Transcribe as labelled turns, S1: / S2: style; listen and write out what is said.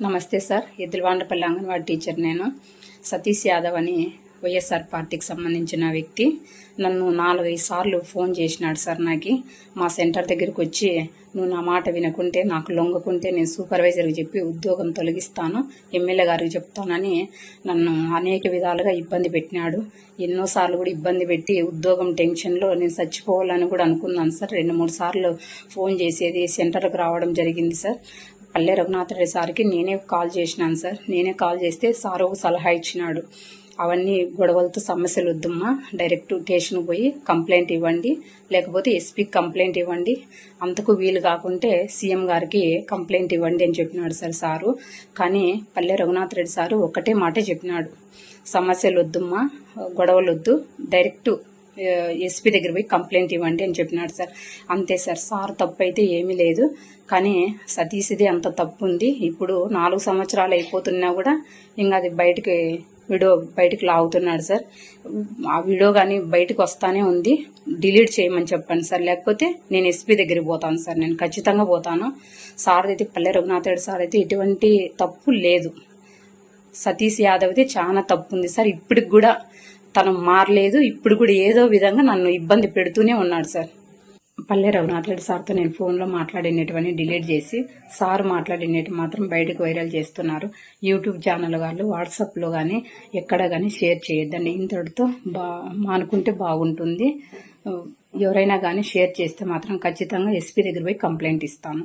S1: నమస్తే sir. ఎద్దులవాండపల్లి anganwadi teacher నేను. సతీష్ యాదవ్ అని వైఎస్ఆర్ పార్టీకి సంబంధించిన వ్యక్తి. నన్ను నాలుగైదు సార్లు ఫోన్ చేసినాడు సార్ నాకు. మా సెంటర్ దగ్గరికి వచ్చి నువ్వు నా మాట వినకుంటే నాకు లొంగకుంటే నేను సూపర్వైజర్కి చెప్పి ఉద్యోగం తొలగిస్తాను ఎమ్మెల్యే గారికి చెప్తానని నన్ను అనేక విధాలుగా ఇబ్బంది పెట్టినాడు. ఎన్నోసార్లు కూడా ఇబ్బంది పెట్టి ఉద్యోగం టెన్షన్లో నేను చచ్చిపోవాలని కూడా అనుకున్నాను సార్. రెండు మూడు సార్లు ఫోన్ చేసేది సెంటర్కి రావడం జరిగింది సార్. పల్లె రఘునాథ్ రెడ్డి సార్కి నేనే కాల్ చేసినాను సార్. నేనే కాల్ చేస్తే సార్ ఒక సలహా ఇచ్చినాడు. అవన్నీ గొడవలతో సమస్యలు వద్దమ్మా. డైరెక్ట్ స్టేషన్కి పోయి కంప్లైంట్ ఇవ్వండి. లేకపోతే ఎస్పీకి కంప్లైంట్ ఇవ్వండి. అంతకు వీలు కాకుంటే సీఎం గారికి కంప్లైంట్ ఇవ్వండి అని చెప్పినాడు సార్ సారు. కానీ పల్లె రఘునాథ్ రెడ్డి సారు ఒక్కటే మాటే చెప్పినాడు. సమస్యలు వద్దమ్మా. గొడవలు వద్దు. డైరెక్ట్ ఎస్పీ దగ్గర పోయి కంప్లైంట్ ఇవ్వండి అని చెప్పినాడు సార్. అంతే సార్ సార్ తప్పు అయితే ఏమీ లేదు. కానీ సతీష్ది అంత తప్పు ఉంది ఇప్పుడు నాలుగు సంవత్సరాలు అయిపోతున్నా కూడా ఇంకా అది బయటకి వీడియో బయటికి లాగుతున్నాడు సార్. ఆ వీడియో కానీ బయటకు వస్తానే ఉంది. డిలీట్ చేయమని చెప్పండి సార్. లేకపోతే నేను ఎస్పీ దగ్గరికి పోతాను సార్. నేను ఖచ్చితంగా పోతాను. సార్ అయితే పల్లె రఘునాథుడు సార్ అయితే ఎటువంటి తప్పు లేదు. సతీష్ యాదవ్ది చాలా తప్పు ఉంది సార్. ఇప్పటికి కూడా తను మారలేదు. ఇప్పుడు కూడా ఏదో విధంగా నన్ను ఇబ్బంది పెడుతూనే ఉన్నాడు సార్. పల్లె రఘునాథ్ రెడ్డి సార్తో నేను ఫోన్లో మాట్లాడినటువంటి డిలీట్ చేసి సార్ మాట్లాడినట్టు మాత్రం బయటకు వైరల్ చేస్తున్నారు. యూట్యూబ్ ఛానల్ వాళ్ళు వాట్సాప్లో కానీ ఎక్కడ కానీ షేర్ చేయొద్దండి. ఇంతటితో బా మానుకుంటే బాగుంటుంది. ఎవరైనా కానీ షేర్ చేస్తే మాత్రం ఖచ్చితంగా ఎస్పీ దగ్గర పోయి కంప్లైంట్ ఇస్తాను.